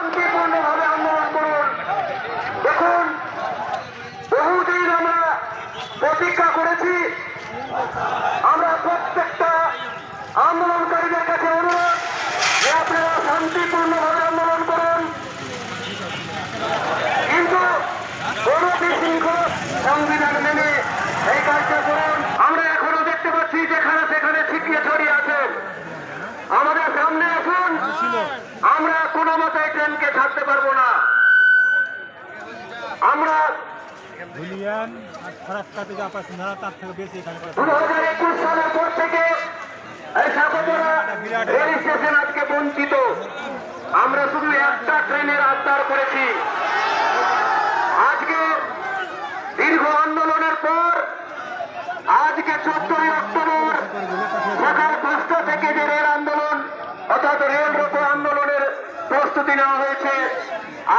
শান্তিপূর্ণভাবে আন্দোলন করুন। দেখুন, বহুদিন আমরা প্রতীক্ষা করেছি। আমরা প্রত্যেকটা আন্দোলনকারীদের কাছে অনুরোধ যে আপনারা শান্তিপূর্ণভাবে আন্দোলন করুন। কিন্তু কোন বিশৃঙ্খল সংবিধান এই কাজটা করুন। আমরা এখনও দেখতে পাচ্ছি যেখানে সেখানে ছিটিয়ে ছড়িয়ে আছেন আমরা কোনো মতে ট্রেনকে ছাড়তে পারব না। আমরা ধুলিয়ান আর থেকে আপনার সিন্ধারা তার থেকে বেশি এখানে দু হাজার একুশ সালের পর থেকে এই সাগরতলা রেল স্টেশন আজকে বঞ্চিত। আমরা শুধু একটা ট্রেনের আবদার করেছি। আজকে দীর্ঘ আন্দোলনের পর আজকে চোদ্দই অক্টোবর সকাল পাঁচটা থেকে যে রেল আন্দোলন অর্থাৎ রেল রোকো আন্দোলনের প্রস্তুতি নেওয়া হয়েছে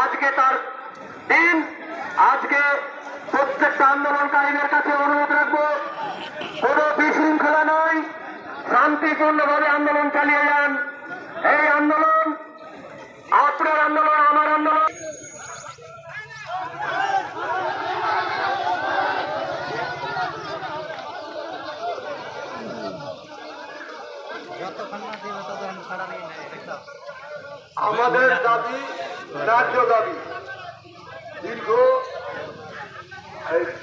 আজকে তার দিন আজকে প্রত্যেকটা আন্দোলনকারীদের কাছে অনুরোধ রাখব কোনো বিশৃঙ্খলা নয় শান্তিপূর্ণভাবে আন্দোলন চালিয়ে যান। এই আন্দোলন আপনার আন্দোলন আমার আন্দোলন। আমাদের দাবি ন্যায্য দাবি। দীর্ঘ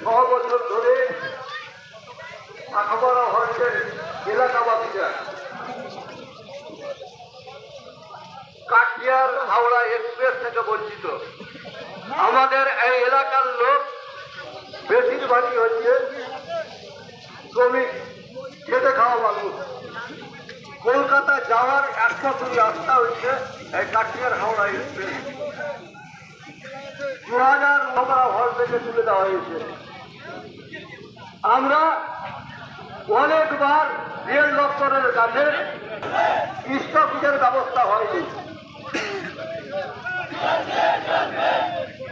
ছ বছর ধরে আখাবাড়া হল্টের এলাকাবাসীরা কাটিয়ার হাওড়া এক্সপ্রেস থেকে বঞ্চিত। আমাদের এই এলাকার লোক বেশিরভাগই হচ্ছে শ্রমিক, খেতে খাওয়া মানুষ। কলকাতা যাওয়ার একমাত্র রাস্তা হচ্ছে দু হাজার হল তুলে আমরা অনেকবার রেল দপ্তরের কাছে স্টপেজের ব্যবস্থা হয়নি।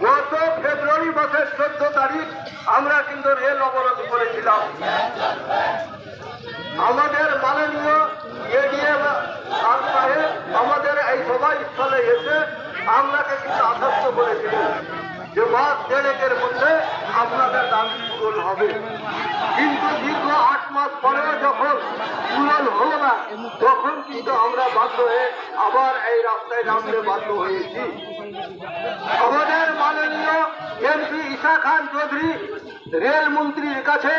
গত ফেব্রুয়ারি মাসের চোদ্দ তারিখ আমরা কিন্তু রেল অবরোধ করেছিলাম আমাদের মাননীয় এডিএম সাহেব আমাদের এই সভাস্থলে এসে আপনাকে কিন্তু আশ্বস্ত করেছিলেন যে মাস দেড়েকের মধ্যে আপনাদের দাবি পূরণ হবে। কিন্তু দীর্ঘ আট মাস পরেও যখন পূরণ হলো না, তখন কিন্তু আমরা বাধ্য হয়ে আবার এই রাস্তায় নামতে বাধ্য হয়েছি। আমাদের মাননীয় এমপি ঈশা খান চৌধুরী রেলমন্ত্রীর কাছে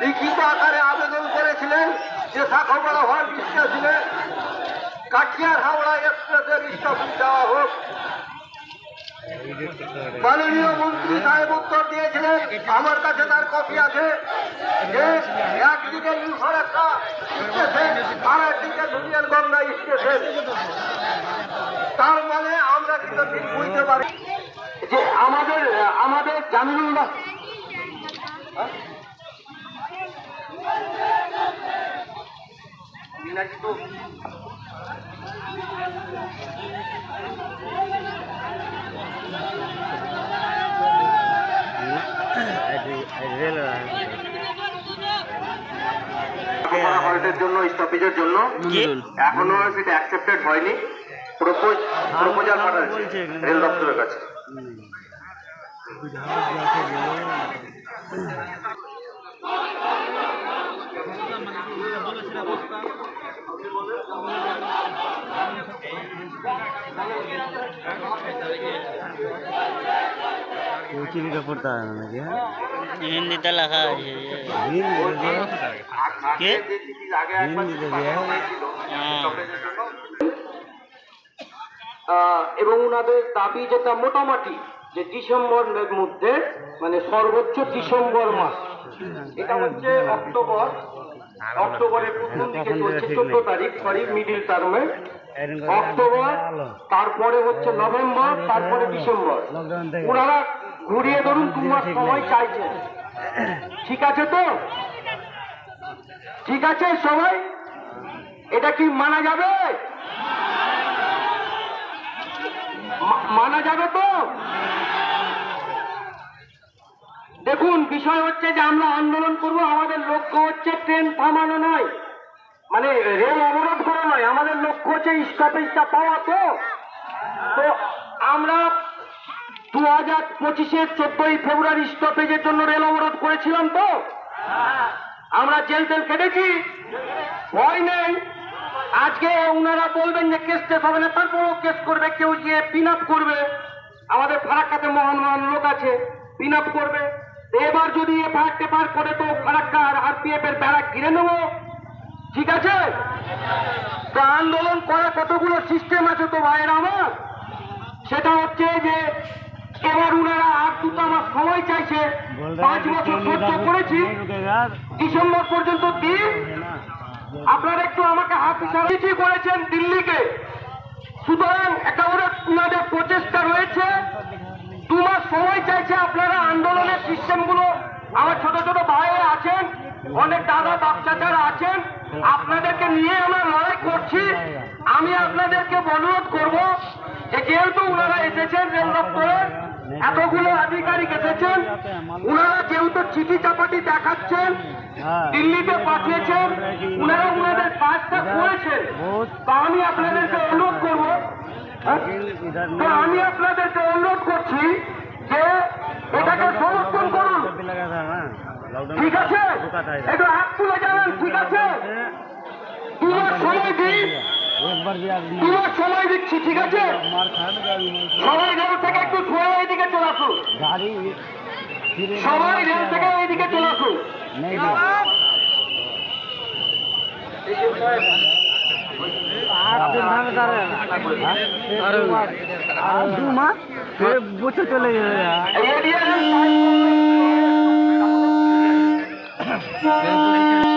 লিখিত আকারে আবেদন করেছিলেন যে শাখাপাড়া হল স্টেশনে কাঠিয়ার হাওড়া এক্সপ্রেসের স্টেশন দেওয়া হোক। মাননীয় মন্ত্রী সাহেব উত্তর দিয়েছিলেন, আমার কাছে তার কপি আছে। যে একদিকে নিউ ফরাক্কা স্টেশন আর একদিকে ধুলিয়ান গঙ্গা স্টেশন। তার মানে আমরা কিন্তু ঠিক বুঝতে পারি যে আমাদের আমাদের জামিনুল্লাহ? জন্য স্টপেজের জন্য। এখনও সেটা অ্যাকসেপ্টেড হয়নি। প্রপোজ প্রপোজাল পাঠাচ্ছে রেল দপ্তরের কাছে। পড়তে হয় নাকি হ্যাঁ হিন্দিতে লেখা আছে হিন্দিতে এবং ওনাদের দাবি যেটা মোটামুটি যে ডিসেম্বরের মধ্যে মানে সর্বোচ্চ ডিসেম্বর মাস এটা হচ্ছে অক্টোবর অক্টোবরের প্রথম দিকে চলছে চোদ্দ তারিখ সরি মিডিল টার্মে অক্টোবর তারপরে হচ্ছে নভেম্বর তারপরে ডিসেম্বর। ওনারা ঘুরিয়ে ধরুন দু মাস সময় চাইছে। ঠিক আছে তো? ঠিক আছে সবাই? এটা কি মানা যাবে? মানা যাবে তো? দেখুন বিষয় হচ্ছে যে আমরা আন্দোলন করব আমাদের লক্ষ্য হচ্ছে ট্রেন থামানো নয়। মানে রেল অবরোধ করা নয়, আমাদের লক্ষ্য হচ্ছে স্টপেজটা পাওয়া তো। তো আমরা দু হাজার পঁচিশের চোদ্দই ফেব্রুয়ারি স্টপেজের জন্য রেল অবরোধ করেছিলাম তো। আমরা জেল তেল কেটেছি ভয় নেই। আজকে ওনারা বলবেন যে কেস টেস হবে না, তারপরও কেস করবে, কেউ গিয়ে পিন আপ করবে। আমাদের ফারাক্কাতে মহান মহান লোক আছে পিন আপ করবে। এবার যদি এফআইআর টেফআইআর করে তো ফারাক্কা আর আরপিএফ এর ব্যারাক ঘিরে নেব। ঠিক আছে? তা আন্দোলন করার কতগুলো সিস্টেম আছে তো ভাইয়ের আমার? সেটা হচ্ছে যে এবার উনারা আর দুটো আমার সময় চাইছে। পাঁচ বছর সহ্য করেছি। ডিসেম্বর পর্যন্ত দিন। আপনারা একটু আমাকে হাত ইশারা করেছেন দিল্লিকে। সুতরাং একেবারে উনাদের প্রচেষ্টা রয়েছে। দু মাস সময় চাইছে আপনারা আন্দোলনের সিস্টেমগুলো আমার ছোট ছোট ভাই আছেন অনেক দাদা বাপ চাচারা আছেন আপনাদেরকে নিয়ে আমরা লড়াই করছি। আমি আপনাদেরকে অনুরোধ করব যে যেহেতু ওনারা এসেছেন রেল দপ্তরে এতগুলো আধিকারিক এসেছেন ওনারা যেহেতু চিঠি চাপাটি দেখাচ্ছেন দিল্লিতে পাঠিয়েছেন ওনারা ওনাদের কাজটা করেছেন। তা আমি আপনাদেরকে অনুরোধ করব। হ্যাঁ? আমি আপনাদেরকে অনুরোধ করছি একটু হাত তুলে জানান ঠিক আছে? দু মাস সময় দিই দু সময় দিচ্ছি ঠিক আছে? সবাই রেল থেকে একটু সরে এইদিকে চলে আসুন। সবাই রেল থেকে এইদিকে চলে আসুন। বছর চলে যাবে এই এরিয়া